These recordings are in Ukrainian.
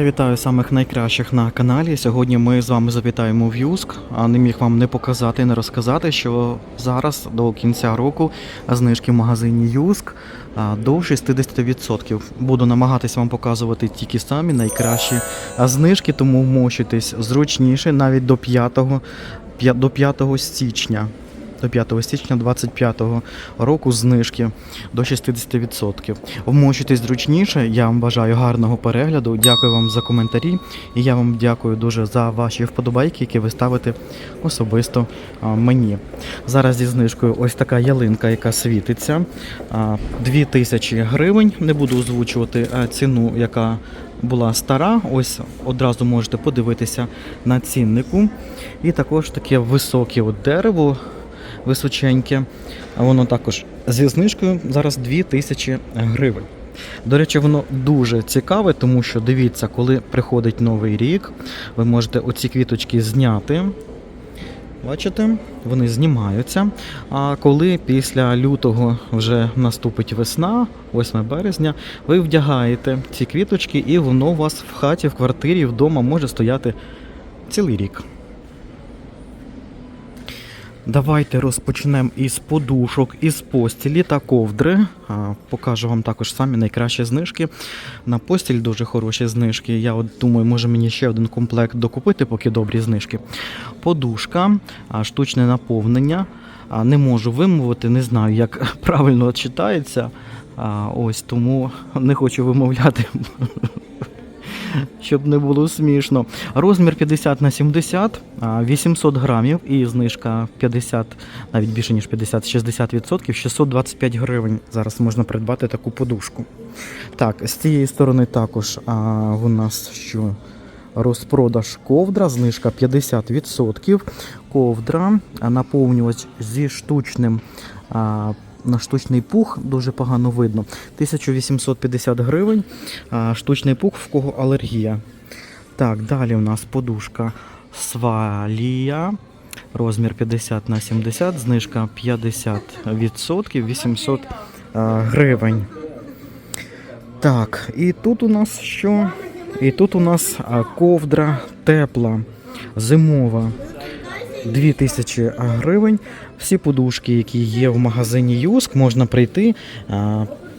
Я вітаю самих найкращих на каналі. Сьогодні ми з вами завітаємо в Юск. А не міг вам не показати, не розказати, що зараз до кінця року знижки в магазині Юск до 60%. Буду намагатися вам показувати тільки самі найкращі знижки, тому вмощуйтесь зручніше навіть до 5, п'я- до 5 січня. До 5 січня 2025 року знижки до 60%. Вмощуйтесь зручніше. Я вам бажаю гарного перегляду. Дякую вам за коментарі. І я вам дякую дуже за ваші вподобайки, які ви ставите особисто мені. Зараз зі знижкою ось така ялинка, яка світиться. А, 2000 гривень. Не буду озвучувати ціну, яка була стара. Ось одразу можете подивитися на ціннику. І також таке високе дерево височеньке. Воно також зі знижкою зараз 2000 гривень. До речі, воно дуже цікаве, тому що дивіться, коли приходить новий рік, ви можете оці квіточки зняти. Бачите, вони знімаються. А коли після лютого вже наступить весна, 8 березня, ви вдягаєте ці квіточки, і воно у вас в хаті, в квартирі, вдома може стояти цілий рік. Давайте розпочнемо із подушок, із постілі та ковдри. Покажу вам також самі найкращі знижки. На постіль дуже хороші знижки. Я от думаю, може мені ще один комплект докупити, поки добрі знижки. Подушка, штучне наповнення. Не можу вимовити, не знаю, як правильно читається. Ось тому не хочу вимовляти. Щоб не було смішно. Розмір 50 на 70, 800 грамів і знижка 50, навіть більше ніж 50, 60%, 625 гривень. Зараз можна придбати таку подушку. Так, з цієї сторони також а, у нас що? Розпродаж ковдра, знижка 50%. Ковдра, наповнювач зі штучним. На штучний пух дуже погано видно. 1850 гривень. Штучний пух, в кого алергія. Так, далі у нас подушка Свалія. Розмір 50 на 70, знижка 50%, 800 а, гривень. Так, і тут у нас що? І тут у нас ковдра тепла, зимова. 2000 гривень. Всі подушки, які є в магазині Юск, можна прийти,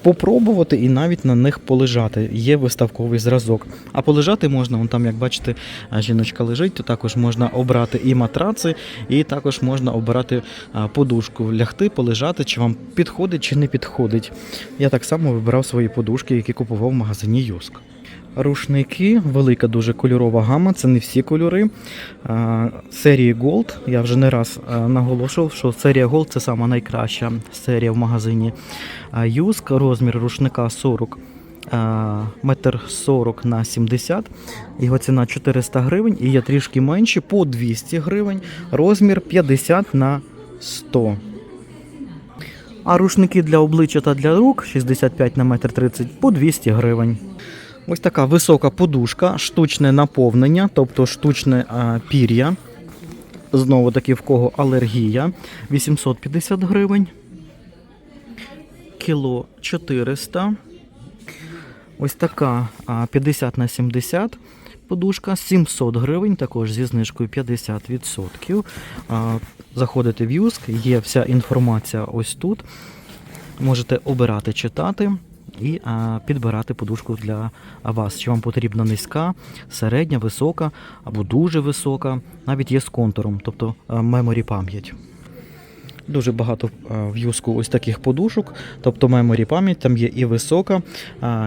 попробувати і навіть на них полежати. Є виставковий зразок. А полежати можна, вон там, як бачите, жіночка лежить, то також можна обрати і матраци, і також можна обирати подушку, лягти, полежати, чи вам підходить, чи не підходить. Я так само вибирав свої подушки, які купував в магазині Юск. Рушники, велика дуже кольорова гама, це не всі кольори. Серії Gold, я вже не раз наголошував, що серія Gold це сама найкраща серія в магазині Юск. Розмір рушника 40 а, метр 40 на 70. Його ціна 400 гривень і є трішки менші по 200 гривень. Розмір 50 на 100. А рушники для обличчя та для рук 65 на метр 30 по 200 гривень. Ось така висока подушка, штучне наповнення, тобто штучне пір'я. Знову таки, в кого алергія. 850 гривень. Кіло 400. Ось така 50 на 70 подушка, 700 гривень, також зі знижкою 50%. Заходите в Юск, є вся інформація ось тут. Можете обирати, читати і а, підбирати подушку для вас. Чи вам потрібна низька, середня, висока або дуже висока, навіть є з контуром, тобто меморі пам'ять. Дуже багато а, в юску ось таких подушок, тобто меморі пам'ять, там є і висока,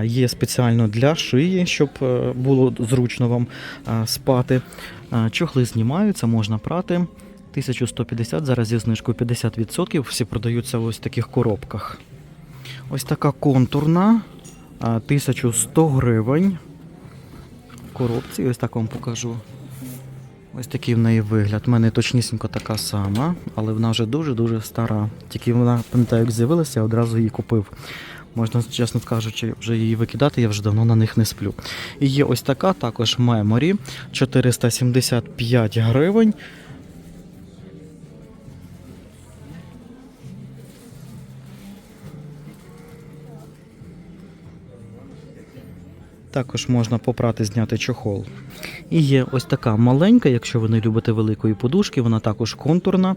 є спеціально для шиї, щоб е, було зручно вам спати. Чохли знімаються, можна прати. 1150, зараз зі знижкою 50%, всі продаються ось таких коробках. Ось така контурна, 1100 гривень. Коробці, ось так вам покажу. Ось такий в неї вигляд. У мене точнісінько така сама, але вона вже дуже-дуже стара. Тільки вона, пам'ятаю, як з'явилася, я одразу її купив. Можна, чесно кажучи, вже її викидати, я вже давно на них не сплю. І є ось така також меморі 475 гривень. Також можна попрати, зняти чохол. І є ось така маленька, якщо ви не любите великої подушки, вона також контурна.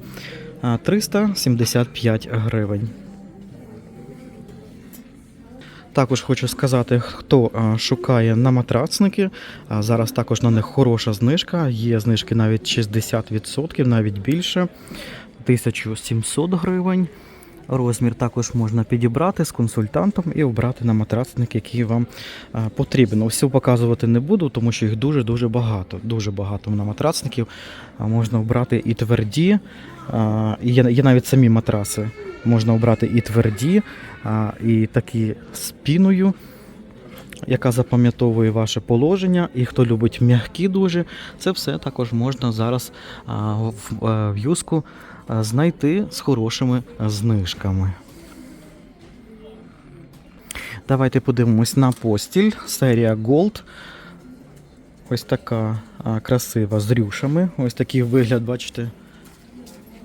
375 гривень. Також хочу сказати, хто шукає на матрацники. Зараз також на них хороша знижка. Є знижки навіть 60%, навіть більше. 1700 гривень. Розмір також можна підібрати з консультантом і обрати на матрацник, який вам потрібен. Всю показувати не буду, тому що їх дуже-дуже багато. Дуже багато на матрацників. Можна обрати і тверді, і є, є навіть самі матраси. Можна обрати і тверді, і такі з піною, яка запам'ятовує ваше положення. І хто любить м'які дуже, це все також можна зараз в, е, юску знайти з хорошими знижками. Давайте подивимось на постіль. Серія Gold. Ось така красива з рюшами. Ось такий вигляд, бачите,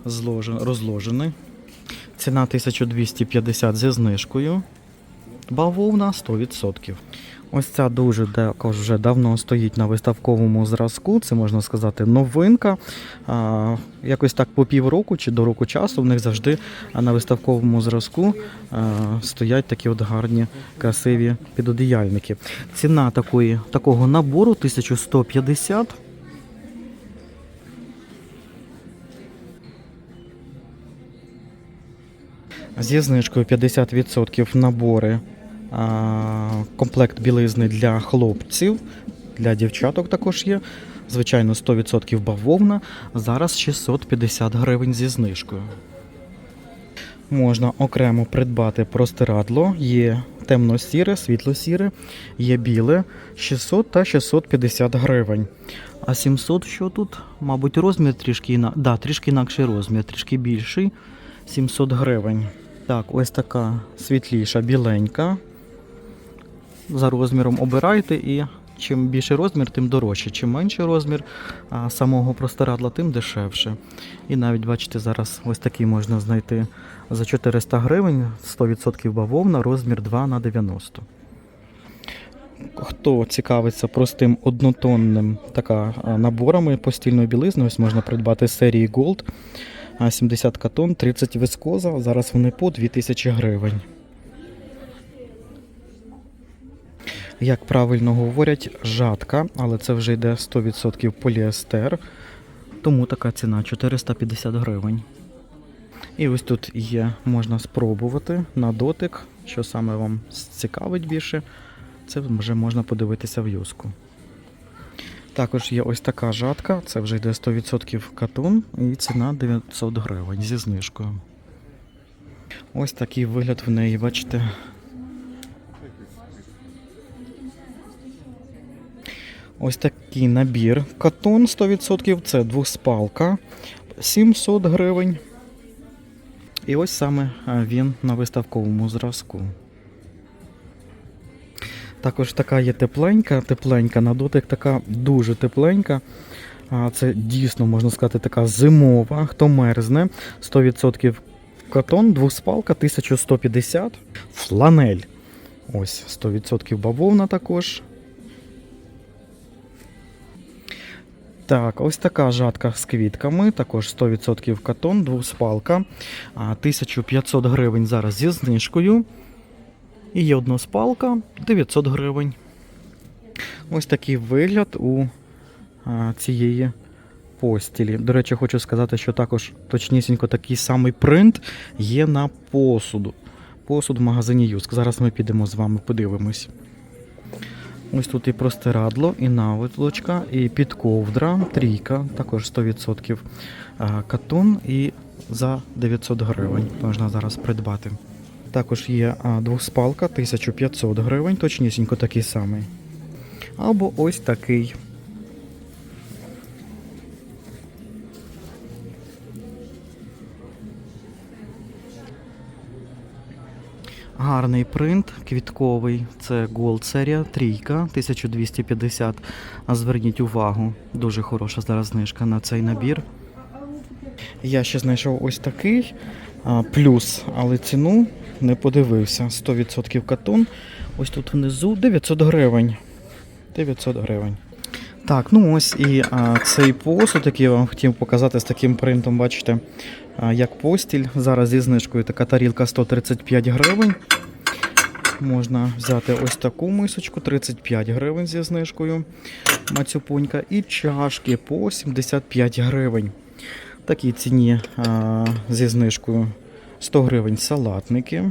зложен, розложений. Ціна 1250 зі знижкою. Бавовна 100%. Ось ця дуже також вже давно стоїть на виставковому зразку. Це можна сказати новинка. Якось так по півроку чи до року часу в них завжди на виставковому зразку стоять такі от гарні, красиві підодіяльники. Ціна такої, такого набору 1150. Зі знижкою 50% набори. Комплект білизни для хлопців, для дівчаток також є. Звичайно, 100% бавовна. Зараз 650 гривень зі знижкою. Можна окремо придбати простирадло. Є темно-сіре, світло-сіре, є біле 600 та 650 гривень. А 700 що тут? Мабуть, розмір трішки іна... да, трішки інакший розмір, трішки більший. 700 гривень. Так, ось така світліша, біленька. За розміром обирайте і чим більший розмір, тим дорожче. Чим менший розмір самого простирадла, тим дешевше. І навіть бачите, зараз ось такий можна знайти за 400 гривень, 100% бавовна, розмір 2 на 90. Хто цікавиться простим однотонним така, наборами постільної білизни, ось можна придбати з серії Gold. 70 катон, 30 вискоза. Зараз вони по 2000 гривень. Як правильно говорять, жатка, але це вже йде 100% поліестер. Тому така ціна 450 гривень. І ось тут є, можна спробувати на дотик, що саме вам цікавить більше. Це вже можна подивитися в юску. Також є ось така жатка, це вже йде 100% катон і ціна 900 гривень зі знижкою. Ось такий вигляд в неї, бачите. Ось такий набір катон 100%, це двоспалка 700 гривень. І ось саме він на виставковому зразку. Також така є тепленька, тепленька на дотик, така дуже тепленька. Це дійсно, можна сказати, така зимова, хто мерзне. 100% катон, двоспалка, 1150. Фланель. Ось 100% бавовна також. Так, ось така жатка з квітками, також 100% катон, двоспалка. 1500 гривень зараз зі знижкою. І є односпалка 900 гривень. Ось такий вигляд у цієї постілі. До речі, хочу сказати, що також точнісінько такий самий принт є на посуду. Посуд в магазині Юск. Зараз ми підемо з вами подивимось. Ось тут і простирадло, і наволочка, і підковдра, трійка, також 100% катун і за 900 гривень можна зараз придбати. Також є двоспалка двохспалка 1500 гривень, точнісінько такий самий. Або ось такий. Гарний принт, квітковий. Це Gold серія, трійка, 1250. А зверніть увагу, дуже хороша зараз знижка на цей набір. Я ще знайшов ось такий плюс, але ціну не подивився. 100% катон. Ось тут внизу 900 гривень. 900 гривень. Так, ну ось і а, цей посуд, який я вам хотів показати з таким принтом, бачите, а, як постіль. Зараз зі знижкою така тарілка 135 гривень. Можна взяти ось таку мисочку, 35 гривень зі знижкою. Мацюпунька. І чашки по 75 гривень. Такій ціні а, зі знижкою 100 гривень салатники.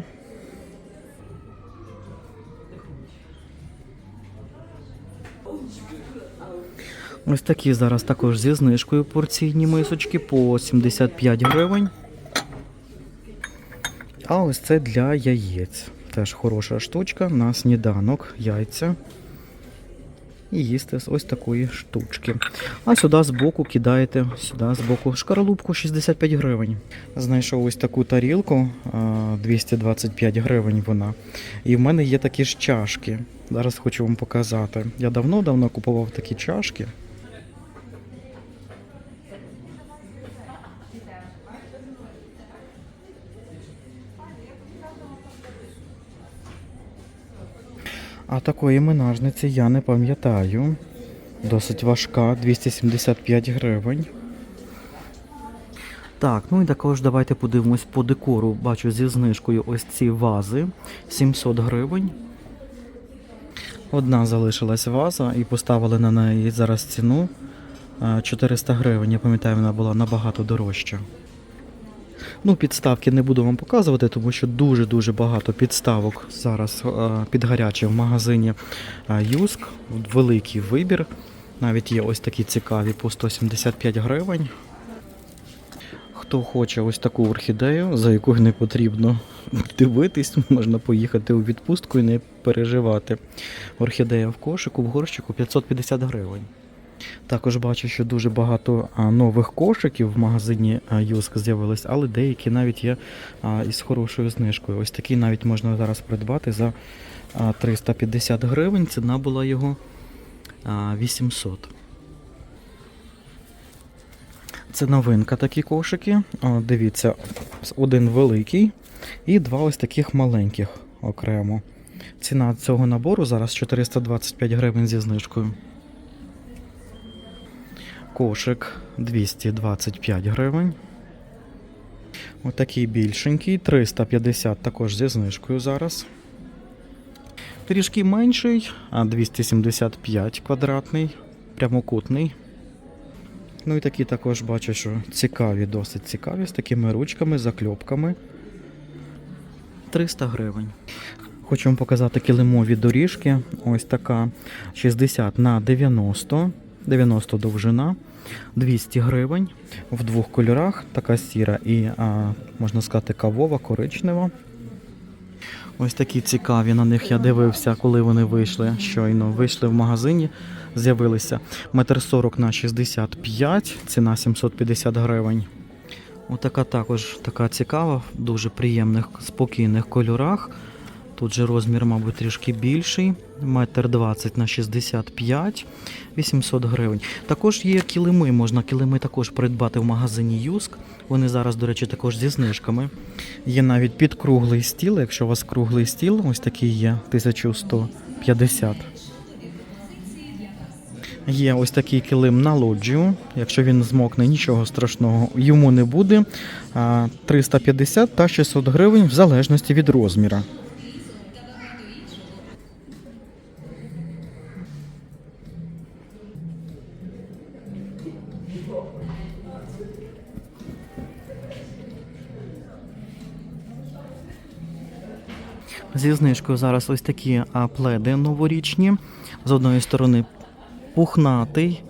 Ось такі зараз також зі знижкою порційні мисочки по 75 гривень. А ось це для яєць. Теж хороша штучка на сніданок, яйця. І їсти з ось такої штучки. А сюди збоку кидаєте сюди збоку шкаралупку 65 гривень. Знайшов ось таку тарілку, 225 гривень вона. І в мене є такі ж чашки. Зараз хочу вам показати. Я давно-давно купував такі чашки. А такої минажниці я не пам'ятаю. Досить важка, 275 гривень. Так, ну і також давайте подивимось по декору. Бачу зі знижкою ось ці вази 700 гривень. Одна залишилась ваза і поставили на неї зараз ціну е, 400 гривень. Я пам'ятаю, вона була набагато дорожча. Ну, підставки не буду вам показувати, тому що дуже-дуже багато підставок зараз е, під гаряче в магазині е, Юск. Великий вибір. Навіть є ось такі цікаві по 175 гривень. Хто хоче ось таку орхідею, за якою не потрібно дивитись, можна поїхати у відпустку і не переживати. Орхідея в кошику, в горщику 550 гривень. Також бачу, що дуже багато нових кошиків в магазині Юск з'явилось, але деякі навіть є із хорошою знижкою. Ось такий навіть можна зараз придбати за 350 гривень. Ціна була його 800. Це новинка такі кошики. Дивіться, один великий і два ось таких маленьких окремо. Ціна цього набору зараз 425 гривень зі знижкою. Кошик 225 гривень. Отакий більшенький, 350 також зі знижкою зараз. Трішки менший, а 275 квадратний, прямокутний. Ну і такі також бачу, що цікаві, досить цікаві, з такими ручками, закльопками. 300 гривень. Хочу вам показати килимові доріжки. Ось така 60 на 90, 90 довжина, 200 гривень в двох кольорах, така сіра і, а, можна сказати, кавова, коричнева. Ось такі цікаві на них я дивився, коли вони вийшли. Щойно вийшли в магазині, з'явилися. Метр 40 на 65, ціна 750 гривень. Отака також така цікава, в дуже приємних, спокійних кольорах. Тут же розмір, мабуть, трішки більший. Метр 20 на 65, 800 гривень. Також є килими, можна килими також придбати в магазині Юск. Вони зараз, до речі, також зі знижками. Є навіть під круглий стіл. Якщо у вас круглий стіл, ось такий є 1150. Є ось такий килим на лоджію. Якщо він змокне, нічого страшного йому не буде. А, 350 та 600 гривень в залежності від розміра. Зі знижкою зараз ось такі пледи новорічні. З одної сторони пухнатий,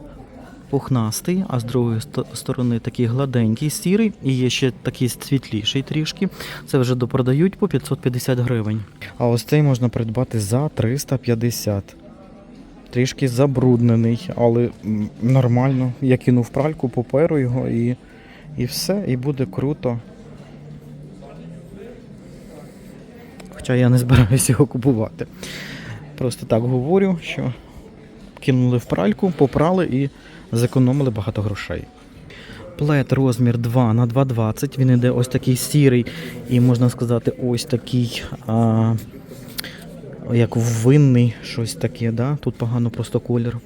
пухнастий, а з другої сторони такий гладенький, сірий, і є ще такий світліший трішки. Це вже допродають по 550 гривень. А ось цей можна придбати за 350. Трішки забруднений, але нормально. Я кинув пральку, поперу його і, і все, і буде круто. Хоча я не збираюся його купувати. Просто так говорю, що кинули в пральку, попрали і зекономили багато грошей. Плед розмір 2 на 2,20. Він іде ось такий сірий і можна сказати, ось такий а, як винний, щось таке. Да? Тут погано просто колір.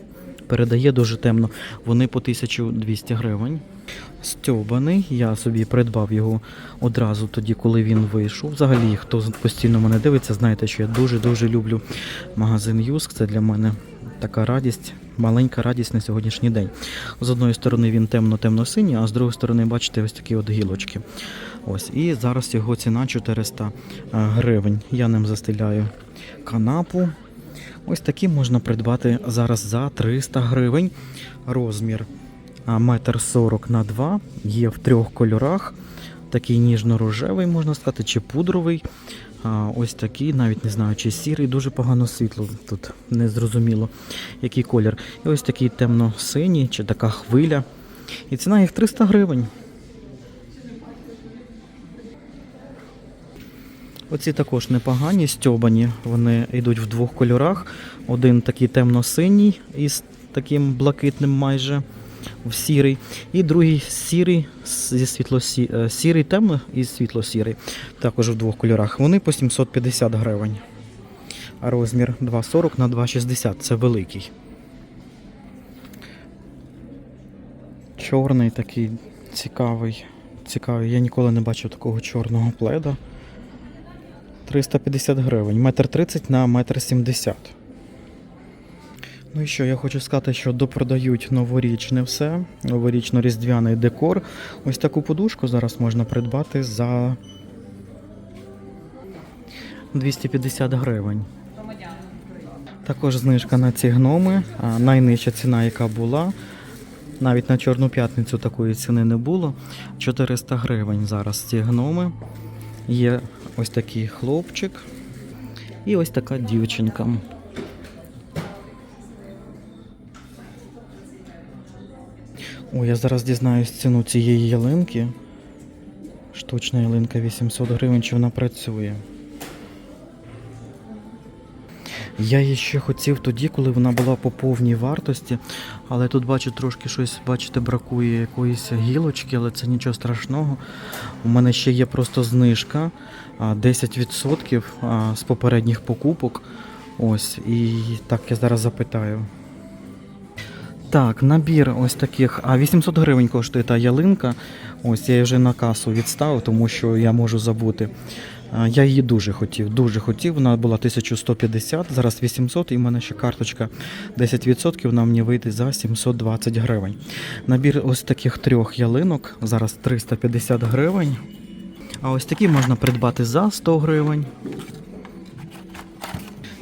Передає дуже темно. Вони по 1200 гривень. Стьобаний. Я собі придбав його одразу тоді, коли він вийшов. Взагалі, хто постійно мене дивиться, знаєте, що я дуже-дуже люблю магазин Юск. Це для мене така радість, маленька радість на сьогоднішній день. З одної сторони він темно-темно-синій, а з другої сторони, бачите, ось такі от гілочки. Ось. І зараз його ціна 400 гривень. Я ним застеляю канапу. Ось такі можна придбати зараз за 300 гривень. Розмір метр 40 на 2. Є в трьох кольорах. Такий ніжно-рожевий, можна сказати, чи пудровий. Ось такий, навіть не знаю, чи сірий, дуже погано світло тут не зрозуміло, який колір. І ось такий темно-синій, чи така хвиля. І ціна їх 300 гривень. Оці також непогані, стьобані. Вони йдуть в двох кольорах. Один такий темно-синій із таким блакитним майже в сірий. І другий сірий зі світло сірий темно і світло-сірий. Також в двох кольорах. Вони по 750 гривень. А розмір 2,40 на 2,60 це великий. Чорний такий цікавий. Цікавий. Я ніколи не бачив такого чорного пледа. 350 гривень. Метр 30 на метр 70. Ну і що, я хочу сказати, що допродають новорічне все. Новорічно-різдвяний декор. Ось таку подушку зараз можна придбати за 250 гривень. Також знижка на ці гноми. Найнижча ціна, яка була. Навіть на Чорну п'ятницю такої ціни не було. 400 гривень зараз ці гноми. Є ось такий хлопчик і ось така дівчинка. О, я зараз дізнаюсь ціну цієї ялинки. Штучна ялинка 800 гривень, чи вона працює. Я її ще хотів тоді, коли вона була по повній вартості, але тут бачу трошки щось, бачите, бракує якоїсь гілочки, але це нічого страшного. У мене ще є просто знижка 10% з попередніх покупок. Ось, і так я зараз запитаю. Так, набір ось таких. А 800 гривень коштує та ялинка. Ось я її вже на касу відставив, тому що я можу забути. Я її дуже хотів, дуже хотів. Вона була 1150, зараз 800, і в мене ще карточка 10%, вона мені вийде за 720 гривень. Набір ось таких трьох ялинок, зараз 350 гривень. А ось такі можна придбати за 100 гривень.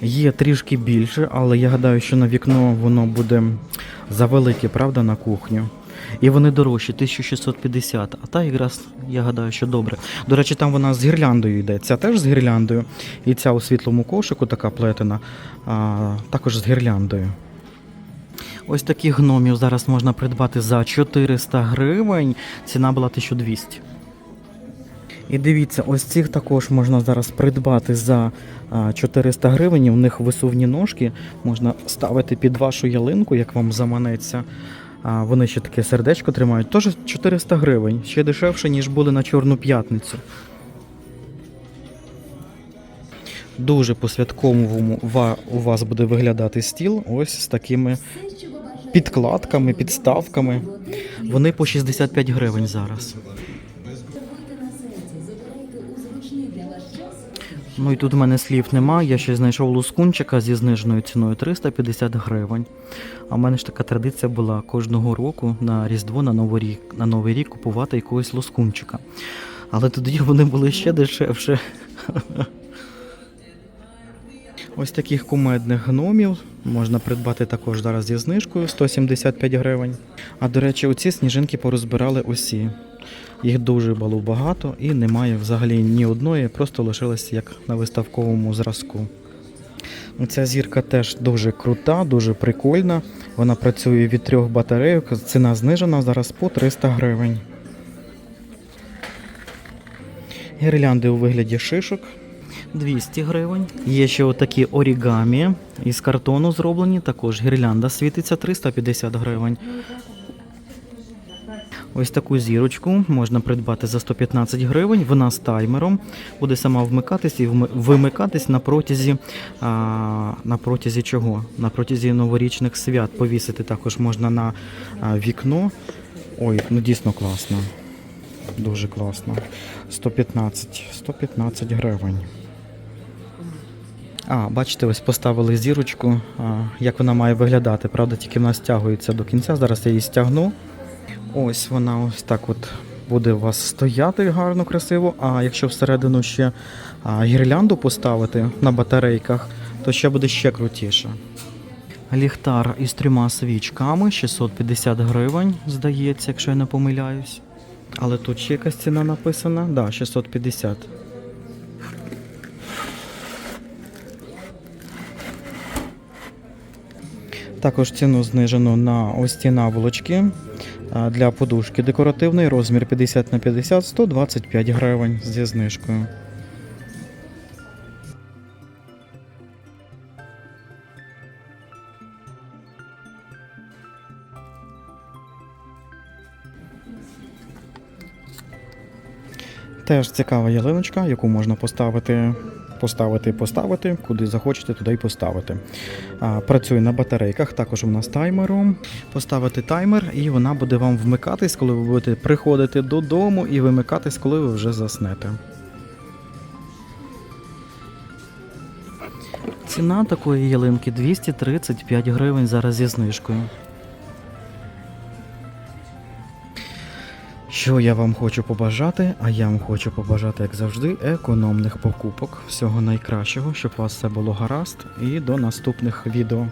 Є трішки більше, але я гадаю, що на вікно воно буде завелике, правда, на кухню. І вони дорожчі, 1650. А та якраз я гадаю, що добре. До речі, там вона з гірляндою йде. Ця теж з гірляндою. І ця у світлому кошику, така плетена, а, також з гірляндою. Ось таких гномів зараз можна придбати за 400 гривень. Ціна була 1200. І дивіться, ось цих також можна зараз придбати за 400 гривень. У них висувні ножки можна ставити під вашу ялинку, як вам заманеться. Вони ще таке сердечко тримають. Теж 400 гривень, ще дешевше, ніж були на Чорну п'ятницю. Дуже по-святковому у вас буде виглядати стіл ось з такими підкладками, підставками. Вони по 65 гривень зараз. Ну і тут в мене слів немає. Я ще знайшов лускунчика зі зниженою ціною 350 гривень. А в мене ж така традиція була кожного року на Різдво, на Новий рік, на Новий рік купувати якогось лускунчика. Але тоді вони були ще дешевше. Ось таких кумедних гномів можна придбати також зараз зі знижкою 175 гривень. А до речі, оці сніжинки порозбирали усі. Їх дуже було багато і немає взагалі ні одної, просто лишилось як на виставковому зразку. Ця зірка теж дуже крута, дуже прикольна. Вона працює від трьох батарейок. Ціна знижена зараз по 300 гривень. Гірлянди у вигляді шишок 200 гривень. Є ще отакі орігамі із картону зроблені. Також гірлянда світиться 350 гривень. Ось таку зірочку можна придбати за 115 гривень. Вона з таймером буде сама вмикатись і вимикатись на протязі, а, на протязі чого? На протязі новорічних свят. Повісити також можна на вікно. Ой, ну дійсно класно. Дуже класно. 115, 115 гривень. А, бачите, ось поставили зірочку, а, як вона має виглядати. Правда, тільки вона стягується до кінця. Зараз я її стягну. Ось вона ось так от буде у вас стояти гарно, красиво. А якщо всередину ще гірлянду поставити на батарейках, то ще буде ще крутіше. Ліхтар із трьома свічками 650 гривень, здається, якщо я не помиляюсь. Але тут ще якась ціна написана. Да, 650. Також ціну знижено на ось ці наволочки для подушки декоративний, розмір 50 на 50, 125 гривень зі знижкою. Теж цікава ялиночка, яку можна поставити, поставити, поставити, куди захочете, туди й поставити. Працює на батарейках, також вона з таймером. Поставити таймер, і вона буде вам вмикатись, коли ви будете приходити додому, і вимикатись, коли ви вже заснете. Ціна такої ялинки 235 гривень зараз зі знижкою. Що я вам хочу побажати? А я вам хочу побажати, як завжди, економних покупок, всього найкращого, щоб у вас все було гаразд, і до наступних відео.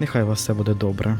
Нехай у вас все буде добре.